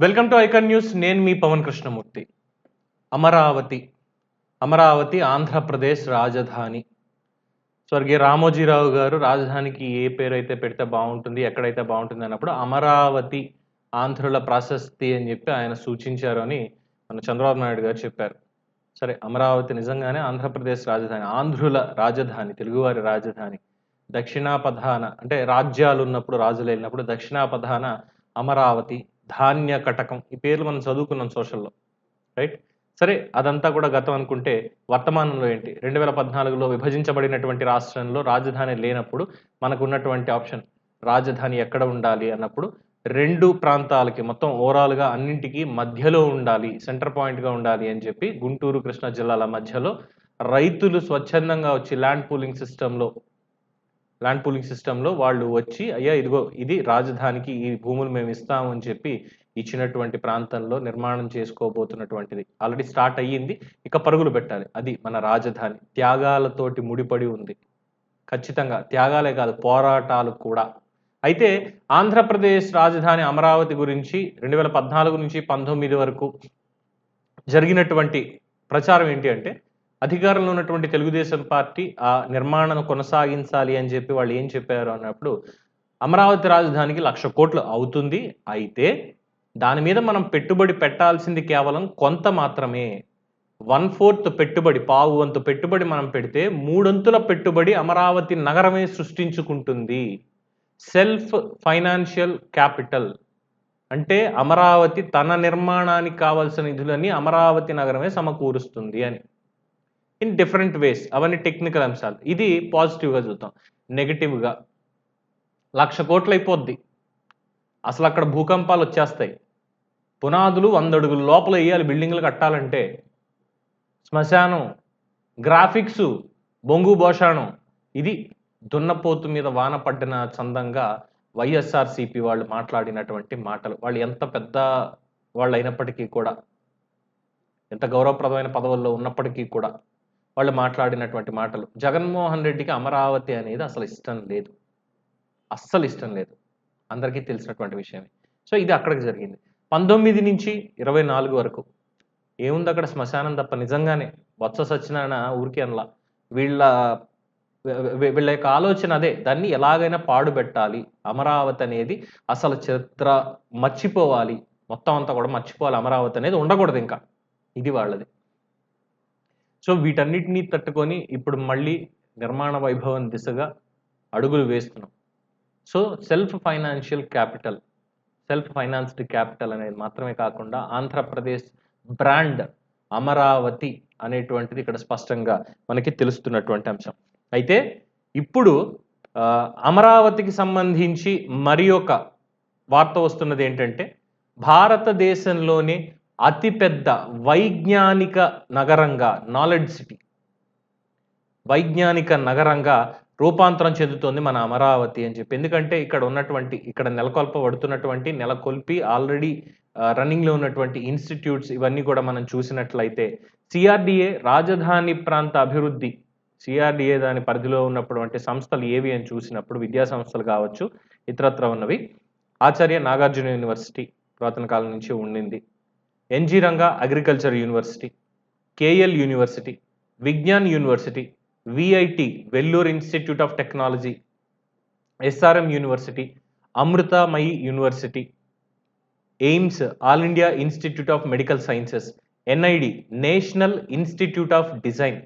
Welcome to icon news. నేను మీ పవన్ కృష్ణమూర్తి. అమరావతి. అమరావతి ఆంధ్రప్రదేశ్ రాజధాని. స్వర్గీయ రామోజీరావు గారు రాజధానికి ఏ పేరు అయితే పెడితే బాగుంటుంది ఎక్కడైతే బాగుంటుంది అన్నప్పుడు అమరావతి ఆంధ్రుల ప్రాశస్తి అని చెప్పి ఆయన సూచించారు అని మన చంద్రబాబు నాయుడు గారు చెప్పారు. సరే అమరావతి నిజంగానే ఆంధ్రప్రదేశ్ రాజధాని ఆంధ్రుల రాజధాని తెలుగువారి రాజధాని. దక్షిణాపధాన అంటే రాజ్యాలు ఉన్నప్పుడు రాజులు వెళ్ళినప్పుడు దక్షిణాపధాన అమరావతి ధాన్య కటకం ఈ పేర్లు మనం చదువుకున్నాం సోషల్లో రైట్? సరే అదంతా కూడా గతం అనుకుంటే వర్తమానంలో ఏంటి? రెండు వేల పద్నాలుగులో విభజించబడినటువంటి రాష్ట్రంలో రాజధాని లేనప్పుడు మనకు ఉన్నటువంటి ఆప్షన్ రాజధాని ఎక్కడ ఉండాలి అన్నప్పుడు రెండు ప్రాంతాలకి మొత్తం ఓవరాల్గా అన్నింటికి మధ్యలో ఉండాలి సెంటర్ పాయింట్గా ఉండాలి అని చెప్పి గుంటూరు కృష్ణా జిల్లాల మధ్యలో రైతులు స్వచ్ఛందంగా వచ్చి ల్యాండ్ పూలింగ్ సిస్టంలో ల్యాండ్ పూలింగ్ సిస్టంలో వాళ్ళు వచ్చి అయ్యా ఇదిగో ఇది రాజధానికి ఈ భూములు మేము ఇస్తామని చెప్పి ఇచ్చినటువంటి ప్రాంతంలో నిర్మాణం చేసుకోబోతున్నటువంటిది. ఆల్రెడీ స్టార్ట్ అయ్యింది. ఇక పరుగులు పెట్టాలి. అది మన రాజధాని. త్యాగాలతోటి ముడిపడి ఉంది. ఖచ్చితంగా. త్యాగాలే కాదు పోరాటాలు కూడా. అయితే ఆంధ్రప్రదేశ్ రాజధాని అమరావతి గురించి రెండు వేల పద్నాలుగు నుంచి పంతొమ్మిది వరకు జరిగినటువంటి ప్రచారం ఏంటి అంటే అధికారంలో ఉన్నటువంటి తెలుగుదేశం పార్టీ ఆ నిర్మాణం కొనసాగించాలి అని చెప్పి వాళ్ళు ఏం చెప్పారు అన్నప్పుడు అమరావతి రాజధానికి లక్ష కోట్లు అవుతుంది అయితే దాని మీద మనం పెట్టుబడి పెట్టాల్సింది కేవలం కొంత మాత్రమే. వన్ ఫోర్త్ పెట్టుబడి పావు వంతు పెట్టుబడి మనం పెడితే మూడొంతుల పెట్టుబడి అమరావతి నగరమే సృష్టించుకుంటుంది. Self financial capital. అంటే అమరావతి తన నిర్మాణానికి కావాల్సిన నిధులన్నీ అమరావతి నగరమే సమకూరుస్తుంది అని. ఇన్ డిఫరెంట్ వేస్ అవన్నీ టెక్నికల్ అంశాలు. ఇది పాజిటివ్గా చూద్దాం. నెగిటివ్గా లక్ష కోట్లు అయిపోద్ది. అసలు అక్కడ భూకంపాలు వచ్చేస్తాయి. పునాదులు వంద అడుగుల లోపల వేయాలి బిల్డింగ్లు కట్టాలంటే. శ్మశానం గ్రాఫిక్స్ బొంగు భోషాణం. ఇది దున్నపోతు మీద వాన పడ్డిన చందంగా వైఎస్ఆర్సిపి వాళ్ళు మాట్లాడినటువంటి మాటలు. వాళ్ళు ఎంత పెద్ద వాళ్ళు అయినప్పటికీ కూడా ఎంత గౌరవప్రదమైన పదవుల్లో ఉన్నప్పటికీ కూడా. వాళ్ళు మాట్లాడినటువంటి మాటలు. జగన్మోహన్ రెడ్డికి అమరావతి అనేది అసలు ఇష్టం లేదు. అస్సలు ఇష్టం లేదు. అందరికీ తెలిసినటువంటి విషయమే. సో ఇది అక్కడికి జరిగింది. పంతొమ్మిది నుంచి ఇరవై నాలుగు వరకు ఏముంది అక్కడ శ్మశానం తప్ప? నిజంగానే వత్స సత్యనారాయణ ఊరికి అనలా. వీళ్ళ వీళ్ళ యొక్క ఆలోచన అదే. దాన్ని ఎలాగైనా పాడుపెట్టాలి అమరావతి అనేది అసలు చరిత్ర మర్చిపోవాలి. మొత్తం అంతా కూడా మర్చిపోవాలి. అమరావతి అనేది ఉండకూడదు ఇంకా. ఇది వాళ్ళది. సో వీటన్నిటినీ తట్టుకొని ఇప్పుడు మళ్ళీ నిర్మాణ వైభవం దిశగా అడుగులు వేస్తున్నాం. So self financial capital self financed capital అనేది మాత్రమే కాకుండా ఆంధ్రప్రదేశ్ బ్రాండ్ అమరావతి అనేటువంటిది ఇక్కడ స్పష్టంగా మనకి తెలుస్తున్నటువంటి అంశం. అయితే ఇప్పుడు అమరావతికి సంబంధించి మరి ఒక వార్త వస్తున్నది ఏంటంటే భారతదేశంలోనే అతిపెద్ద వైజ్ఞానిక నగరంగా నాలెడ్జ్ సిటీ వైజ్ఞానిక నగరంగా రూపాంతరం చెందుతోంది మన అమరావతి అని చెప్పి. ఎందుకంటే ఇక్కడ ఉన్నటువంటి ఇక్కడ నెలకొల్పబడుతున్నటువంటి నెలకొల్పి ఆల్రెడీ రన్నింగ్లో ఉన్నటువంటి ఇన్స్టిట్యూట్స్ ఇవన్నీ కూడా మనం చూసినట్లయితే సిఆర్డిఏ రాజధాని ప్రాంత అభివృద్ధి సిఆర్డిఏ దాని పరిధిలో ఉన్నటువంటి సంస్థలు ఏవి అని చూసినప్పుడు విద్యా సంస్థలు కావచ్చు ఇతరత్ర ఉన్నవి. ఆచార్య నాగార్జున యూనివర్సిటీ పురాతన కాలం నుంచి ఉండింది. NG Ranga agriculture university KL university Vignan university VIT Vellore Institute of Technology SRM university Amritamayi university AIIMS All India Institute of Medical Sciences NID National Institute of Design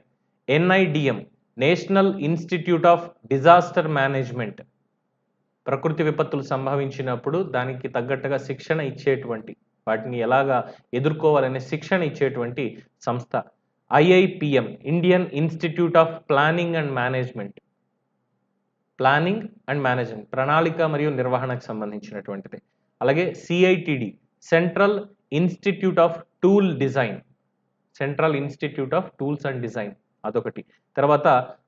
NIDM National Institute of Disaster Management. ప్రకృతి విపత్తులు సంభవించినప్పుడు దానికి తగ్గట్టుగా శిక్షణ ఇచ్చేటువంటి వాటిని ఎలాగా ఎదుర్కోవాలనే శిక్షణ ఇచ్చేటువంటి సంస్థ. IIPM Indian Institute of Planning and Management Planning and Management ప్రణాళిక మరియు నిర్వహణకు సంబంధించినటువంటిది. అలాగే CITD Central Institute of Tool Design Central Institute of Tools and Design అదొకటి. తర్వాత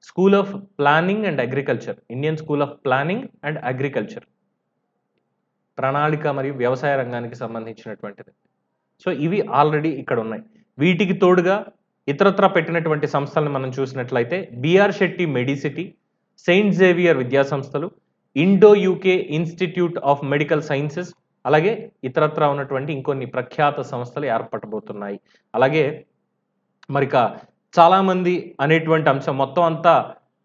School of Planning and Agriculture Indian School of Planning and Agriculture ప్రణాళిక మరియు వ్యవసాయ రంగానికి సంబంధించినటువంటిది. సో ఇవి ఆల్రెడీ ఇక్కడ ఉన్నాయి వీటికి తోడుగా ఇతరత్ర పెట్టినటువంటి సంస్థలను మనం చూసినట్లయితే B R Shetty medicity saint Xavier విద్యా సంస్థలు Indo UK institute of medical sciences అలాగే ఇతరత్ర ఉన్నటువంటి ఇంకొన్ని ప్రఖ్యాత సంస్థలు ఏర్పడబోతున్నాయి. అలాగే మరిక చాలామంది అనేటువంటి అంశం మొత్తం అంతా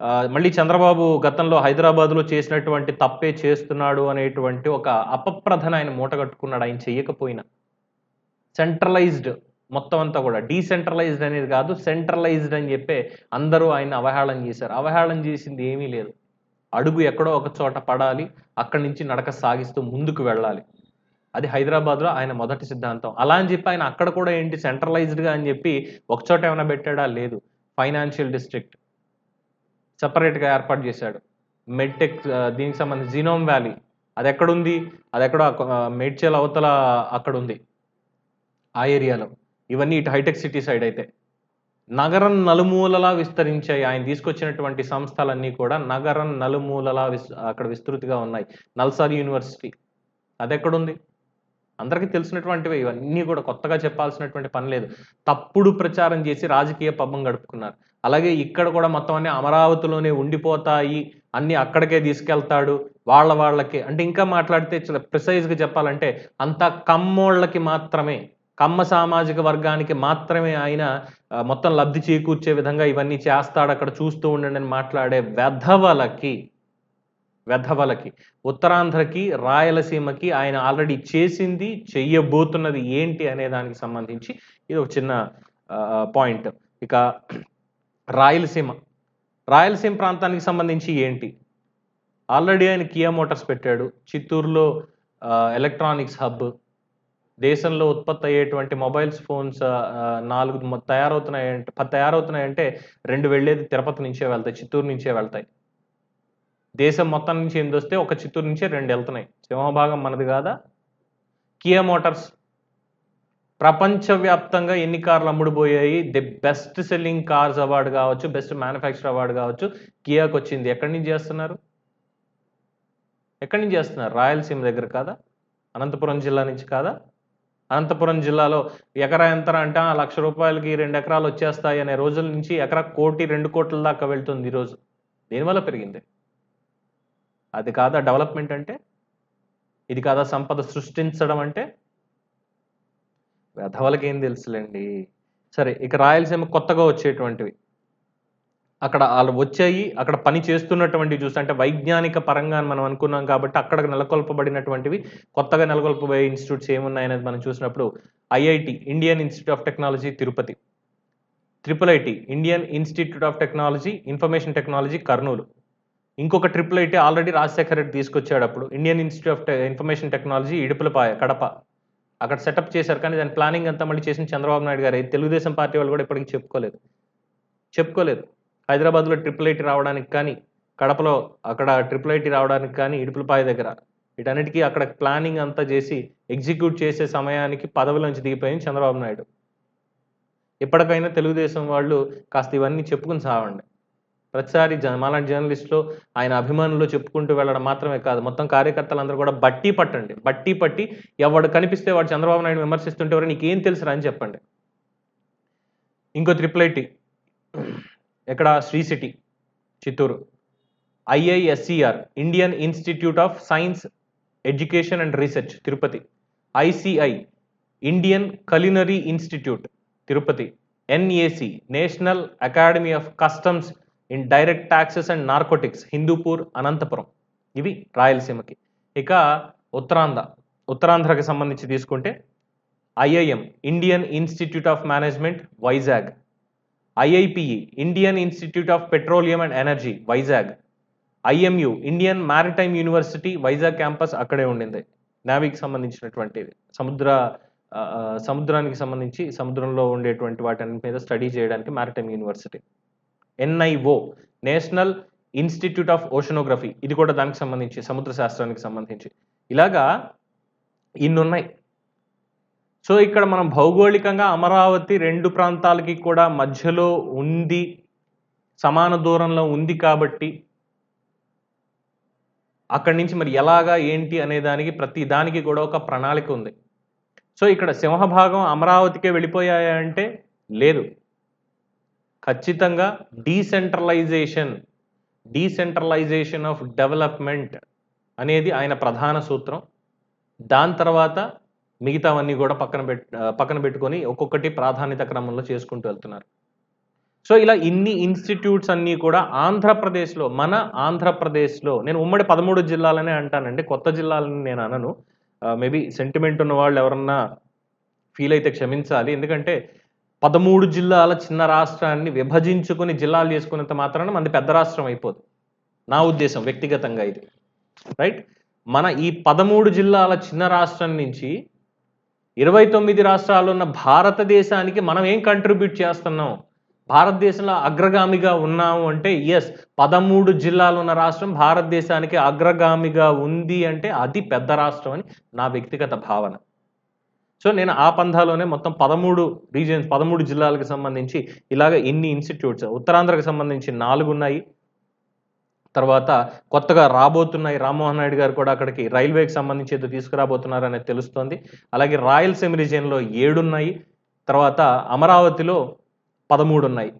మళ్ళీ చంద్రబాబు గతంలో హైదరాబాద్లో చేసినటువంటి తప్పే చేస్తున్నాడు అనేటువంటి ఒక అపప్రధన ఆయన మూటగట్టుకున్నాడు ఆయన చెయ్యకపోయినా. సెంట్రలైజ్డ్ మొత్తం అంతా కూడా. డీసెంట్రలైజ్డ్ అనేది కాదు సెంట్రలైజ్డ్ అని చెప్పే అందరూ ఆయన అవహేళన చేశారు. అవహేళన చేసింది ఏమీ లేదు. అడుగు ఎక్కడో ఒక చోట పడాలి అక్కడి నుంచి నడక సాగిస్తూ ముందుకు వెళ్ళాలి. అది హైదరాబాద్లో ఆయన మొదటి సిద్ధాంతం. అలా అని చెప్పి ఆయన అక్కడ కూడా ఏంటి సెంట్రలైజ్డ్గా అని చెప్పి ఒక చోట ఏమైనా పెట్టాడా? లేదు. Financial district. సపరేట్గా ఏర్పాటు చేశాడు. మెడ్టెక్ దీనికి సంబంధించి జీనోమ్ వ్యాలీ అది ఎక్కడుంది అది ఎక్కడో మేడ్చేల మేడ్చల్ అవతల అక్కడ ఉంది ఆ ఏరియాలో. ఇవన్నీ ఇటు హైటెక్ సిటీ సైడ్ అయితే. నగరం నలుమూలలా విస్తరించాయి. ఆయన తీసుకొచ్చినటువంటి సంస్థలన్నీ కూడా నగరం నలుమూలలా విస్ అక్కడ విస్తృతిగా ఉన్నాయి. నల్సార్ యూనివర్సిటీ. అది ఎక్కడుంది అందరికీ తెలిసినటువంటివి. ఇవన్నీ కూడా కొత్తగా చెప్పాల్సినటువంటి పని లేదు. తప్పుడు ప్రచారం చేసి రాజకీయ పబ్బం గడుపుకున్నారు. అలాగే ఇక్కడ కూడా మొత్తం అన్ని అమరావతిలోనే ఉండిపోతాయి అన్ని అక్కడికే తీసుకెళ్తాడు వాళ్ళ వాళ్ళకి. అంటే ఇంకా మాట్లాడితే ప్రిసైజ్గా చెప్పాలంటే అంతా కమ్మోళ్ళకి మాత్రమే కమ్మ సామాజిక వర్గానికి మాత్రమే ఆయన మొత్తం లబ్ధి చేకూర్చే విధంగా ఇవన్నీ చేస్తాడు అక్కడ చూస్తూ ఉండండి అని మాట్లాడే వెధవలకి వెధవలకి ఉత్తరాంధ్రకి రాయలసీమకి ఆయన ఆల్రెడీ చేసింది చెయ్యబోతున్నది ఏంటి అనే దానికి సంబంధించి ఇది ఒక చిన్న పాయింట్. ఇక రాయలసీమ. రాయలసీమ ప్రాంతానికి సంబంధించి ఏంటి? ఆల్రెడీ ఆయన కియా మోటార్స్ పెట్టాడు. చిత్తూరులో ఎలక్ట్రానిక్స్ హబ్. దేశంలో ఉత్పత్తి అయ్యేటువంటి మొబైల్స్ ఫోన్స్ నాలుగు తయారవుతున్నాయంటే పది తయారవుతున్నాయంటే రెండు వెళ్ళేది తిరుపతి నుంచే వెళ్తాయి చిత్తూరు నుంచే వెళ్తాయి. దేశం మొత్తం నుంచి ఎనిమిది వస్తే ఒక చిత్తూరు నుంచే రెండు వెళ్తున్నాయి. సింహభాగం మనది కాదా? కియా మోటార్స్ ప్రపంచవ్యాప్తంగా ఎన్ని కార్లు అమ్ముడుపోయాయి? The best selling cars award కావచ్చు బెస్ట్ మ్యానుఫ్యాక్చర్ అవార్డు కావచ్చు కియాకి వచ్చింది. ఎక్కడి నుంచి చేస్తున్నారు? ఎక్కడి నుంచి చేస్తున్నారు? రాయలసీమ దగ్గర కాదా? అనంతపురం జిల్లా నుంచి కాదా? అనంతపురం జిల్లాలో ఎకరా ఎంత అంటే? ఆ లక్ష రూపాయలకి రెండు ఎకరాలు వచ్చేస్తాయి అనే రోజుల నుంచి ఎకరా కోటి రెండు కోట్ల దాకా వెళ్తుంది ఈరోజు దీనివల్ల పెరిగింది. అది కాదా డెవలప్మెంట్ అంటే? ఇది కాదా సంపద సృష్టించడం అంటే? వెధవలకి ఏం తెలుసులేండి. సరే ఇక రాయలసీమ కొత్తగా వచ్చేటువంటివి. అక్కడ వాళ్ళు వచ్చాయి అక్కడ పని చేస్తున్నటువంటివి చూస్తే అంటే వైజ్ఞానిక పరంగా మనం అనుకున్నాం కాబట్టి అక్కడ నెలకొల్పబడినటువంటివి కొత్తగా నెలకొల్పబోయే ఇన్స్టిట్యూట్స్ ఏమున్నాయనేది మనం చూసినప్పుడు IIT Indian institute of technology Tirupati. Triple IT Indian institute of technology information technology Kurnool. ఇంకొక triple IT already Rajasekhara Reddy తీసుకొచ్చాడు అప్పుడు. Indian institute of information technology Idupulapaya Kadapa. అక్కడ సెటప్ చేశారు. కానీ దాని ప్లానింగ్ అంతా మళ్ళీ చేసిన చంద్రబాబు నాయుడు గారు. తెలుగుదేశం పార్టీ వాళ్ళు కూడా ఇప్పటికీ చెప్పుకోలేదు. చెప్పుకోలేదు. హైదరాబాద్లో ట్రిపుల్ ఐటీ రావడానికి కానీ కడపలో అక్కడ ట్రిపుల్ ఐటీ రావడానికి కానీ ఇడుపులపాయ దగ్గర వీటన్నిటికీ అక్కడ ప్లానింగ్ అంతా చేసి ఎగ్జిక్యూట్ చేసే సమయానికి పదవిలోంచి దిగిపోయింది చంద్రబాబు నాయుడు. ఎప్పటికైనా తెలుగుదేశం వాళ్ళు కాస్త ఇవన్నీ చెప్పుకుని సావండి. ప్రతిసారి జ మాలాంటి జర్నలిస్టులు ఆయన అభిమానులు చెప్పుకుంటూ వెళ్ళడం మాత్రమే కాదు. మొత్తం కార్యకర్తలందరూ కూడా బట్టి పట్టండి. బట్టి పట్టి ఎవడు కనిపిస్తే వాడు చంద్రబాబు నాయుడు విమర్శిస్తుంటే ఎవరు నీకేం తెలుసురా అని చెప్పండి. ఇంకో త్రిపుల్ ఐటీ ఎక్కడ? Sri city Chittoor. IISER Indian institute of science education and research Tirupati. ICI Indian culinary institute Tirupati. NAC national academy of customs in direct taxes and narcotics Hindupur Anantapuram. ఇవి రాయలసీమకి. ఇక ఉత్తరాంధ్ర. ఉత్తరాంధ్రకి సంబంధించి తీసుకుంటే IIM Indian institute of management Vizag. IIPE Indian institute of petroleum and energy Vizag. IMU Indian maritime university Vizag campus అక్కడే ఉండింది. నావీకి సంబంధించినటువంటివి. సముద్ర సముద్రానికి సంబంధించి సముద్రంలో ఉండేటువంటి వాటి మీద స్టడీ చేయడానికి maritime university. NIO national institute of oceanography ఇది కూడా దానికి సంబంధించి సముద్ర శాస్త్రానికి సంబంధించి. ఇలాగా ఇన్నున్నాయి. సో ఇక్కడ మనం భౌగోళికంగా అమరావతి రెండు ప్రాంతాలకి కూడా మధ్యలో ఉంది సమాన దూరంలో ఉంది కాబట్టి అక్కడి నుంచి మరి ఎలాగా ఏంటి అనే దానికి ప్రతి దానికి కూడా ఒక ప్రణాళిక ఉంది. సో ఇక్కడ సింహభాగం అమరావతికే వెళ్ళిపోయాయంటే లేదు. ఖచ్చితంగా డీసెంట్రలైజేషన్ డీసెంట్రలైజేషన్ ఆఫ్ డెవలప్మెంట్ అనేది ఆయన ప్రధాన సూత్రం. దాని తర్వాత మిగతావన్నీ కూడా పక్కన పెట్ పక్కన పెట్టుకొని ఒక్కొక్కటి ప్రాధాన్యత క్రమంలో చేసుకుంటూ వెళ్తున్నారు. సో ఇలా ఇన్ని ఇన్స్టిట్యూట్స్ అన్నీ కూడా ఆంధ్రప్రదేశ్లో మన ఆంధ్రప్రదేశ్లో నేను ఉమ్మడి పదమూడు జిల్లాలనే అంటానండి కొత్త జిల్లాలని నేను అనను. మేబీ సెంటిమెంట్ ఉన్న వాళ్ళు ఎవరన్నా ఫీల్ అయితే క్షమించాలి. ఎందుకంటే పదమూడు జిల్లాల చిన్న రాష్ట్రాన్ని విభజించుకుని జిల్లాలు చేసుకున్నంత మాత్రాన మనది పెద్ద రాష్ట్రం అయిపోదు. నా ఉద్దేశం వ్యక్తిగతంగా ఇది. రైట్ మన ఈ పదమూడు జిల్లాల చిన్న రాష్ట్రం నుంచి ఇరవై తొమ్మిది రాష్ట్రాలు ఉన్న భారతదేశానికి మనం ఏం కంట్రిబ్యూట్ చేస్తున్నాం? భారతదేశంలో అగ్రగామిగా ఉన్నాము అంటే ఎస్ పదమూడు జిల్లాలు ఉన్న రాష్ట్రం భారతదేశానికి అగ్రగామిగా ఉంది అంటే అది పెద్ద రాష్ట్రం అని నా వ్యక్తిగత భావన. సో నేను ఆ పంధాలోనే మొత్తం పదమూడు రీజియన్స్ పదమూడు జిల్లాలకు సంబంధించి ఇలాగ ఇన్ని ఇన్స్టిట్యూట్స్ ఉత్తరాంధ్రకు సంబంధించి నాలుగు ఉన్నాయి. తర్వాత కొత్తగా రాబోతున్నాయి. రామ్మోహన్ నాయుడు గారు కూడా అక్కడికి రైల్వేకి సంబంధించి ఏదో తీసుకురాబోతున్నారనేది తెలుస్తోంది. అలాగే రాయలసీమ రీజియన్లో ఏడు ఉన్నాయి. తర్వాత అమరావతిలో పదమూడు ఉన్నాయి.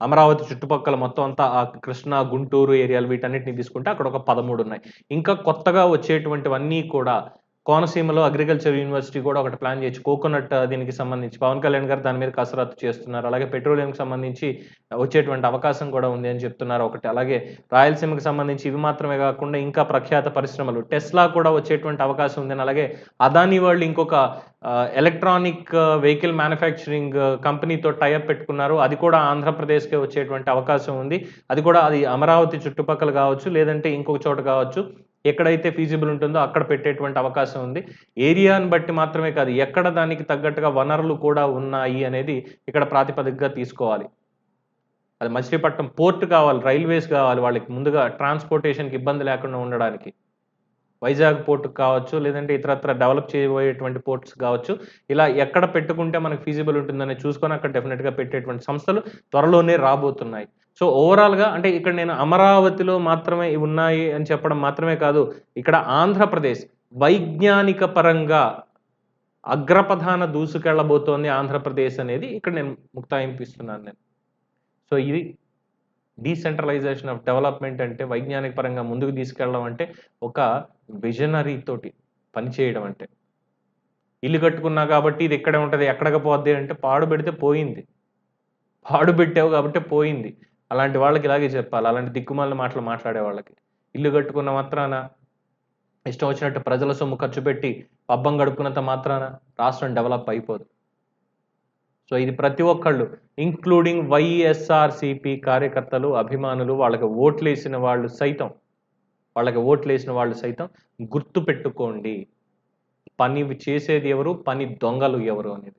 అమరావతి చుట్టుపక్కల మొత్తం అంతా ఆ కృష్ణా గుంటూరు ఏరియాలు వీటన్నిటిని తీసుకుంటే అక్కడ ఒక పదమూడు ఉన్నాయి. ఇంకా కొత్తగా వచ్చేటువంటివన్నీ కూడా కోనసీమలో అగ్రికల్చర్ యూనివర్సిటీ కూడా ఒకటి ప్లాన్ చేయొచ్చు. కోకోనట్ దీనికి సంబంధించి పవన్ కళ్యాణ్ గారు దాని మీద కసరత్తు చేస్తున్నారు. అలాగే పెట్రోలియంకి సంబంధించి వచ్చేటువంటి అవకాశం కూడా ఉంది అని చెప్తున్నారు ఒకటి. అలాగే రాయలసీమకి సంబంధించి ఇవి మాత్రమే కాకుండా ఇంకా ప్రఖ్యాత పరిశ్రమలు. టెస్లా కూడా వచ్చేటువంటి అవకాశం ఉంది. అలాగే అదానీ వాళ్ళు ఇంకొక ఎలక్ట్రానిక్ వెహికల్ మ్యానుఫ్యాక్చరింగ్ కంపెనీతో టైఅప్ పెట్టుకున్నారు. అది కూడా ఆంధ్రప్రదేశ్కే వచ్చేటువంటి అవకాశం ఉంది. అది కూడా అది అమరావతి చుట్టుపక్కల కావచ్చు లేదంటే ఇంకొక చోట కావచ్చు. ఎక్కడైతే ఫీజిబుల్ ఉంటుందో అక్కడ పెట్టేటువంటి అవకాశం ఉంది. ఏరియాని బట్టి మాత్రమే కాదు ఎక్కడ దానికి తగ్గట్టుగా వనరులు కూడా ఉన్నాయి అనేది ఇక్కడ ప్రాతిపదికగా తీసుకోవాలి. అది మచిలీపట్నం పోర్ట్ కావాలి రైల్వేస్ కావాలి వాళ్ళకి ముందుగా ట్రాన్స్పోర్టేషన్కి ఇబ్బంది లేకుండా ఉండడానికి. వైజాగ్ పోర్ట్ కావచ్చు లేదంటే ఇతరత్ర డెవలప్ చేయబోయేటువంటి పోర్ట్స్ కావచ్చు. ఇలా ఎక్కడ పెట్టుకుంటే మనకు ఫీజిబుల్ ఉంటుందని చూసుకొని అక్కడ డెఫినెట్గా పెట్టేటువంటి సంస్థలు త్వరలోనే రాబోతున్నాయి. సో ఓవరాల్గా అంటే ఇక్కడ నేను అమరావతిలో మాత్రమే ఉన్నాయి అని చెప్పడం మాత్రమే కాదు ఇక్కడ ఆంధ్రప్రదేశ్ వైజ్ఞానిక పరంగా అగ్రప్రధాన దూసుకెళ్ళబోతోంది ఆంధ్రప్రదేశ్ అనేది ఇక్కడ నేను ముక్తాయింపిస్తున్నాను నేను. సో ఇది డీసెంట్రలైజేషన్ ఆఫ్ డెవలప్మెంట్ అంటే వైజ్ఞానిక పరంగా ముందుకు తీసుకెళ్ళడం అంటే ఒక విజనరీ తోటి పనిచేయడం అంటే. ఇల్లు కట్టుకున్నా కాబట్టి ఇది ఇక్కడే ఉంటుంది ఎక్కడికి పోద్ది అంటే పాడు పెడితే పోయింది. పాడు పెట్టావు కాబట్టి పోయింది. అలాంటి వాళ్ళకి ఇలాగే చెప్పాలి. అలాంటి దిక్కుమాలిన మాటలు మాట్లాడే వాళ్ళకి. ఇల్లు కట్టుకున్న మాత్రాన ఇష్టం వచ్చినట్టు ప్రజల సొమ్ము ఖర్చు పెట్టి పబ్బం గడుపుకున్నంత మాత్రాన రాష్ట్రం డెవలప్ అయిపోదు. సో ఇది ప్రతి ఒక్కళ్ళు ఇంక్లూడింగ్ వైఎస్ఆర్సిపి కార్యకర్తలు అభిమానులు వాళ్ళకి ఓట్లు వేసిన వాళ్ళు సైతం వాళ్ళకి ఓట్లు వేసిన వాళ్ళు సైతం గుర్తు పెట్టుకోండి పని చేసేది ఎవరు? పని దొంగలు ఎవరు అనేది.